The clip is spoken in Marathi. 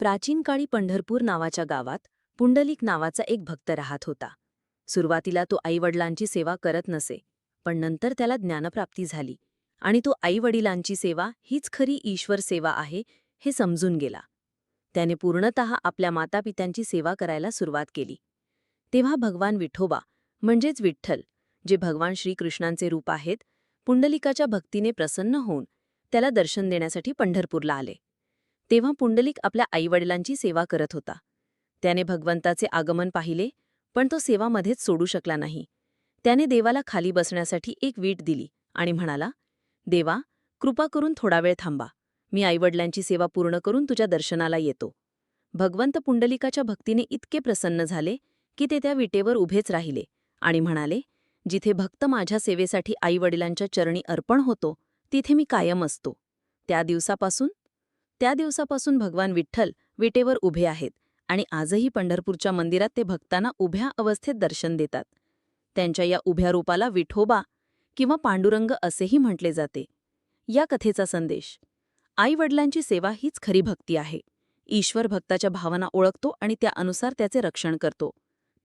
प्राचीन काळी पंढरपूर नावाच्या गावात पुंडलिक नावाचा एक भक्त राहत होता. सुरुवातीला तो आईवडिलांची सेवा करत नसे पण नंतर त्याला ज्ञानप्राप्ती झाली आणि तो आईवडिलांची सेवा हीच खरी ईश्वर सेवा आहे हे समजून गेला. त्याने पूर्णतः आपल्या मातापित्यांची सेवा करायला सुरुवात केली. तेव्हा भगवान विठोबा म्हणजेच विठ्ठल जे भगवान श्रीकृष्णांचे रूप आहेत पुंडलिकाच्या भक्तीने प्रसन्न होऊन त्याला दर्शन देण्यासाठी पंढरपूरला आले. तेव्हा पुंडलिक आपल्या आईवडिलांची सेवा करत होता. त्याने भगवंताचे आगमन पाहिले पण तो सेवामध्येच सोडू शकला नाही. त्याने देवाला खाली बसण्यासाठी एक वीट दिली आणि म्हणाला देवा कृपा करून थोडा वेळ थांबा. मी आईवडिलांची सेवा पूर्ण करून तुझ्या दर्शनाला येतो. भगवंत पुंडलिकाच्या भक्तीने इतके प्रसन्न झाले की ते त्या विटेवर उभेच राहिले आणि म्हणाले जिथे भक्त माझ्या सेवेसाठी आईवडिलांच्या चरणी अर्पण होतो तिथे मी कायम असतो. त्या दिवसापासून त्या दिवसापासून भगवान विठ्ठल विटेवर उभे आहेत आणि आजही पंढरपूरच्या मंदिरात ते भक्तांना उभ्या अवस्थेत दर्शन देतात. त्यांच्या या उभ्या रूपाला विठोबा किंवा पांडुरंग असेही म्हटले जाते. या कथेचा संदेश आईवडिलांची सेवा हीच खरी भक्ती आहे. ईश्वर भक्ताच्या भावना ओळखतो आणि त्यानुसार त्याचे रक्षण करतो.